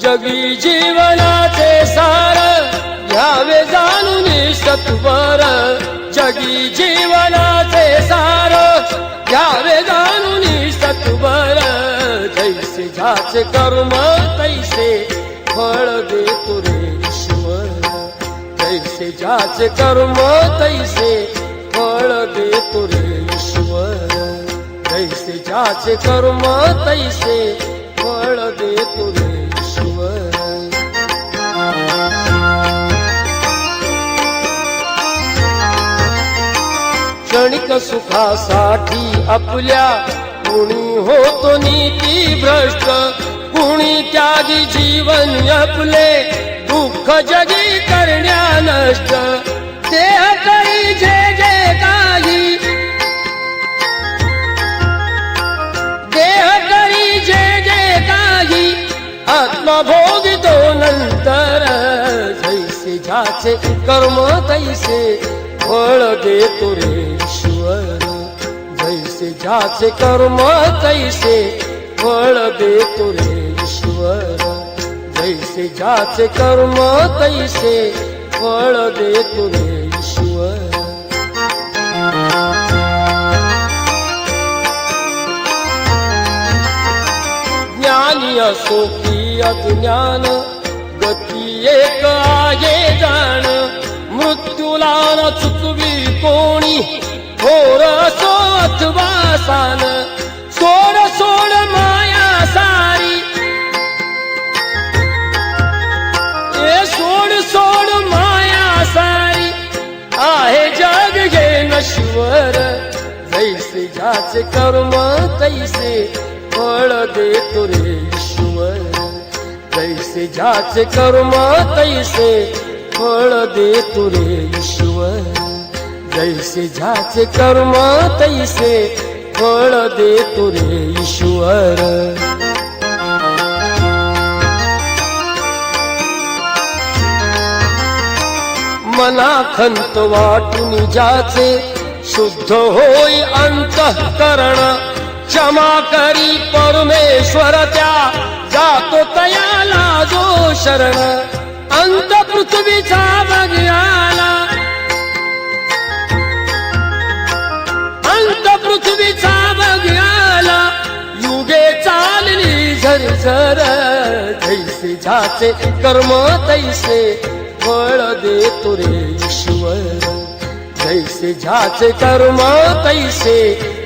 जगी जीवनाचे सार घ्यावे जाणून सत्वर जगी जीवनाचे सार घ्यावे जाणून सत्वर जैसे ज्याचे कर्म तैसे फळ देतो रे ईश्वर. जैसे ज्याचे कर्म तैसे फळ जैसे ज्याचे कर्म तैसे फळ दे तुले ईश्वर क्षणिक सुखासाठी आपल्या कुणी होतो नीती भ्रष्ट. कुणी त्यागी जीवन आपले दुःख जगी करण्या नष्ट. आत्मभोगितो नंतर जैसे ज्याचे कर्म तैसे फळ देतो रे ईश्वर। जैसे ज्याचे कर्म तैसे फळ देतो रे ईश्वर। जैसे ज्याचे कर्म तैसे फळ देतो रे ज्ञानी असो की अज्ञान गती एक आहे जाण. मृत्यूला न चुकवी कोणी थोर असो अथवा सान सोड सोड माया सारी. ए सोड सोड माया सारी. आहे जग घे नश्वर जैसे ज्याचे कर्म तैसे फळ देतो रे ईश्वर. जैसे ज्याचे कर्म तैसे फळ देतो रे ईश्वर. जैसे ज्याचे कर्म तैसे फळ देतो रे ईश्वर. मना खंत वाटून ज्याचे शुद्ध होई अंतःकरण. क्षमा करी परमेश्वर त्या. जातो तयाला जो शरण. अंत पृथ्वीचा बघाला अंत पृथ्वीचा बघाला युगे चालली झरझर. जैसे झाचे कर्म तैसे फळ देतो रे ईश्वर. जैसे ज्याचे कर्म तैसे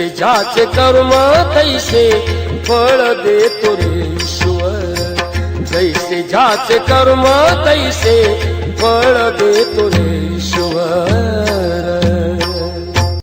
जैसे ज्याचे कर्म तैसे फळ देतो रे ईश्वर जैसे ज्याचे कर्म तैसे फळ देतो रे ईश्वर